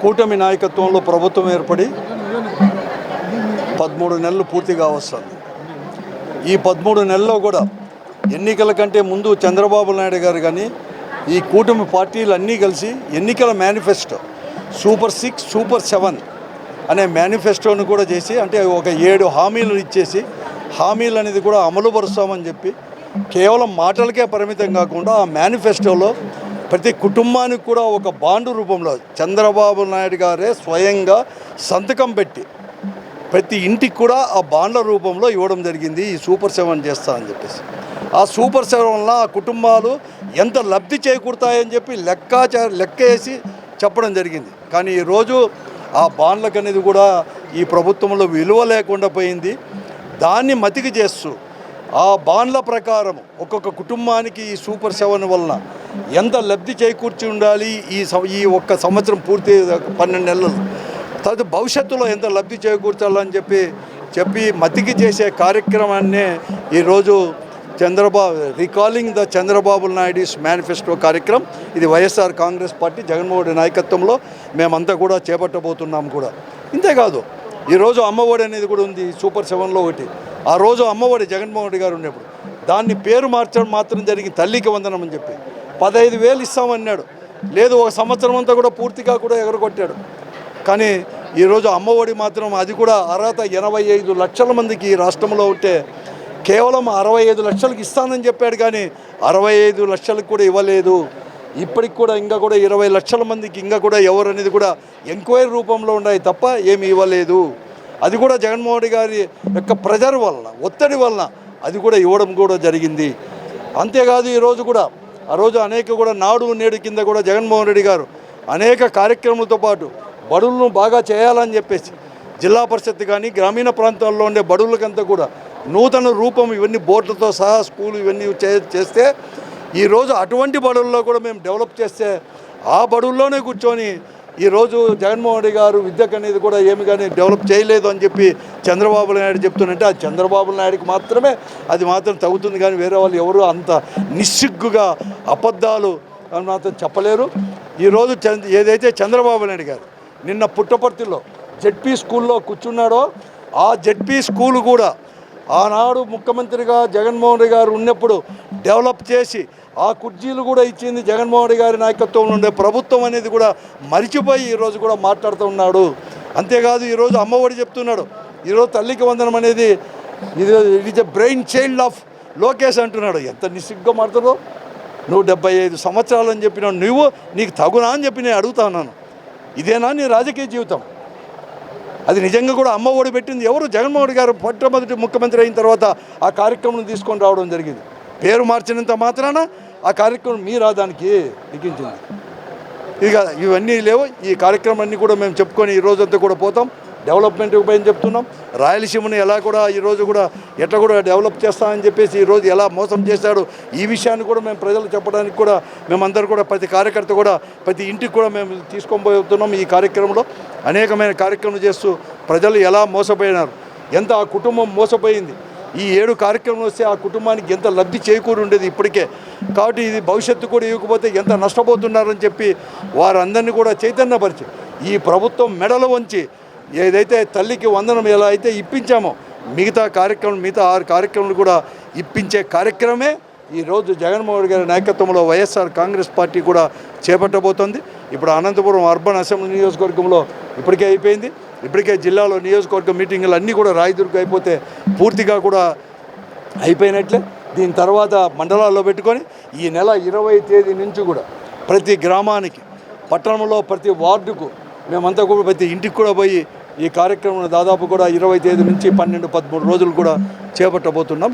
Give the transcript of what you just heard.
కూటమి నాయకత్వంలో ప్రభుత్వం ఏర్పడి పదమూడు నెలలు పూర్తిగా వస్తుంది ఈ పదమూడు నెలల్లో కూడా ఎన్నికల కంటే ముందు చంద్రబాబు నాయుడు గారు కానీ ఈ కూటమి పార్టీలు అన్నీ కలిసి ఎన్నికల manifesto super six super seven అనే మేనిఫెస్టోను కూడా చేసి అంటే ఒక ఏడు హామీలు ఇచ్చేసి హామీలు అనేది కూడా అమలుపరుస్తామని చెప్పి కేవలం మాటలకే పరిమితం కాకుండా ఆ మేనిఫెస్టోలో ప్రతి కుటుంబానికి కూడా ఒక బాండు రూపంలో చంద్రబాబు నాయుడు గారే స్వయంగా సంతకం పెట్టి ప్రతి ఇంటికి కూడా ఆ బాండ్ల రూపంలో ఇవ్వడం జరిగింది. ఈ సూపర్ సెవెన్ చేస్తా అని చెప్పేసి. ఆ సూపర్ సెవెన్ వల్ల ఆ కుటుంబాలు ఎంత లబ్ధి చేకూరుతాయని చెప్పి లెక్కాచా లెక్క వేసి చెప్పడం జరిగింది. కానీ ఈరోజు ఆ బాండ్లకు అనేది కూడా ఈ ప్రభుత్వంలో విలువ లేకుండా పోయింది. దాన్ని మతికి చేస్తూ ఆ బాండ్ల ప్రకారం ఒక్కొక్క కుటుంబానికి ఈ సూపర్ సెవెన్ వలన ఎంత లబ్ధి చేకూర్చి ఉండాలి ఈ ఈ ఒక్క సంవత్సరం పూర్తి పన్నెండు నెలలు? తర్వాత భవిష్యత్తులో ఎంత లబ్ధి చేకూర్చాలని చెప్పి చెప్పి మతికి చేసే కార్యక్రమాన్నే ఈరోజు Chandrababu recalling the Chandrababu Naidu's manifesto కార్యక్రమం. ఇది వైఎస్ఆర్ కాంగ్రెస్ పార్టీ జగన్మోహన్ నాయకత్వంలో మేమంతా కూడా చేపట్టబోతున్నాం కూడా. ఇంతేకాదు ఈరోజు అమ్మఒడి అనేది కూడా ఉంది సూపర్ సెవెన్లో ఒకటి. ఆ రోజు అమ్మఒడి జగన్మోహన్ రెడ్డి గారు ఉన్నప్పుడు. దాన్ని పేరు మార్చడం మాత్రం జరిగింది తల్లికి వందనం అని చెప్పి. పదహైదు వేలు ఇస్తామన్నాడు లేదు ఒక సంవత్సరం అంతా కూడా పూర్తిగా కూడా ఎగరగొట్టాడు. కానీ ఈరోజు అమ్మఒడి మాత్రం అది కూడా అర్హత ఎనభై ఐదు లక్షల మందికి ఈ రాష్ట్రంలో ఉంటే కేవలం అరవై ఐదు లక్షలకు ఇస్తానని చెప్పాడు కానీ అరవై ఐదు లక్షలకు కూడా ఇవ్వలేదు. ఇప్పటికి కూడా ఇంకా కూడా ఇరవై లక్షల మందికి ఇంకా కూడా ఎవరు అనేది కూడా ఎంక్వైరీ రూపంలో ఉన్నాయి తప్ప ఏమి ఇవ్వలేదు. అది కూడా జగన్మోహన్ రెడ్డి గారి యొక్క ప్రెజర్ వలన ఒత్తిడి వలన అది కూడా ఇవ్వడం కూడా జరిగింది. అంతేకాదు ఈరోజు కూడా ఆ రోజు అనేక కూడా నాడు నేడు కింద కూడా జగన్మోహన్ రెడ్డి గారు అనేక కార్యక్రమాలతో పాటు బడులను బాగా చేయాలని చెప్పేసి జిల్లా పరిషత్ కానీ గ్రామీణ ప్రాంతాల్లో ఉండే బడులకంతా కూడా నూతన రూపం ఇవన్నీ బోర్డులతో సహా స్కూల్ ఇవన్నీ చే- చేస్తే ఈరోజు అటువంటి బడుల్లో కూడా మేము డెవలప్ చేస్తే ఆ బడుల్లోనే కూర్చొని ఈరోజు జగన్మోహన్ రెడ్డి గారు విద్యకు అనేది కూడా ఏమి కానీ డెవలప్ చేయలేదు అని చెప్పి చంద్రబాబు నాయుడు చెప్తుంటే ఆ చంద్రబాబు నాయుడికి మాత్రమే అది మాత్రం తగ్గుతుంది కానీ వేరే వాళ్ళు ఎవరు అంత నిస్సిగ్గుగా అబద్ధాలు అని మాత్రం చెప్పలేరు. ఈరోజు చంద్ ఏదైతే చంద్రబాబు నాయుడు గారు నిన్న పుట్టపర్తిలో జెడ్పీ స్కూల్లో కూర్చున్నాడో ఆ జెడ్పీ స్కూల్ కూడా ఆనాడు ముఖ్యమంత్రిగా జగన్మోహన్ రెడ్డి గారు ఉన్నప్పుడు డెవలప్ చేసి ఆ కుర్చీలు కూడా ఇచ్చింది జగన్మోహన్ రెడ్డి గారి నాయకత్వంలో ఉండే ప్రభుత్వం అనేది కూడా మరిచిపోయి ఈరోజు కూడా మాట్లాడుతూ ఉన్నాడు. అంతేకాదు ఈరోజు అమ్మఒడి చెప్తున్నాడు. ఈరోజు తల్లికి వందనం అనేది ఇది it a brain child of Lokesh అంటున్నాడు. ఎంత నిస్సిగ్గా మాట్లాడో నువ్వు డెబ్బై ఐదు సంవత్సరాలు అని చెప్పిన నువ్వు నీకు తగునా అని చెప్పి నేను అడుగుతా ఉన్నాను. ఇదేనా నీ రాజకీయ జీవితం? అది నిజంగా కూడా అమ్మ ఒడి పెట్టింది ఎవరు? జగన్మోహన్ రెడ్డి గారు మొట్టమొదటి ముఖ్యమంత్రి అయిన తర్వాత ఆ కార్యక్రమం తీసుకొని రావడం జరిగింది. పేరు మార్చినంత మాత్రాన ఆ కార్యక్రమం మీరా దానికి లిఖించింది ఇక ఇవన్నీ లేవు. ఈ కార్యక్రమాన్ని కూడా మేము చెప్పుకొని ఈ రోజంతా కూడా పోతాం. డెవలప్మెంట్ పైన చెప్తున్నాం. రాయలసీమను ఎలా కూడా ఈరోజు కూడా ఎట్లా కూడా డెవలప్ చేస్తామని చెప్పేసి ఈరోజు ఎలా మోసం చేశాడు ఈ విషయాన్ని కూడా మేము ప్రజలు చెప్పడానికి కూడా మేమందరూ కూడా ప్రతి కార్యకర్త కూడా ప్రతి ఇంటికి కూడా మేము తీసుకొని ఈ కార్యక్రమంలో. అనేకమైన కార్యక్రమాలు చేస్తూ ప్రజలు ఎలా మోసపోయినారు? ఎంత ఆ కుటుంబం మోసపోయింది? ఈ ఏడు కార్యక్రమం వస్తే ఆ కుటుంబానికి ఎంత లబ్ధి చేకూరి ఉండేది ఇప్పటికే? కాబట్టి ఇది భవిష్యత్తు కూడా ఇవ్వకపోతే ఎంత నష్టపోతున్నారని చెప్పి వారందరినీ కూడా చైతన్యపరిచి ఈ ప్రభుత్వం మెడలు వంచి ఏదైతే తల్లికి వందనం ఎలా అయితే ఇప్పించామో మిగతా కార్యక్రమం మిగతా ఆరు కార్యక్రమాలు కూడా ఇప్పించే కార్యక్రమే ఈరోజు జగన్మోహన్ గారి నాయకత్వంలో వైఎస్ఆర్ కాంగ్రెస్ పార్టీ కూడా చేపట్టబోతోంది. ఇప్పుడు అనంతపురం అర్బన్ అసెంబ్లీ నియోజకవర్గంలో ఇప్పటికే అయిపోయింది. ఇప్పటికే జిల్లాలో నియోజకవర్గ మీటింగులు అన్నీ కూడా రాయదుర్గం అయిపోతే పూర్తిగా కూడా అయిపోయినట్లే. దీని తర్వాత మండలాల్లో పెట్టుకొని ఈ నెల ఇరవై తేదీ నుంచి కూడా ప్రతి గ్రామానికి పట్టణంలో ప్రతి వార్డుకు మేమంతా కూడా ప్రతి ఇంటికి కూడా పోయి ఈ కార్యక్రమం దాదాపు కూడా ఇరవై తేదీ నుంచి పన్నెండు పదమూడు రోజులు కూడా చేపట్టబోతున్నాం.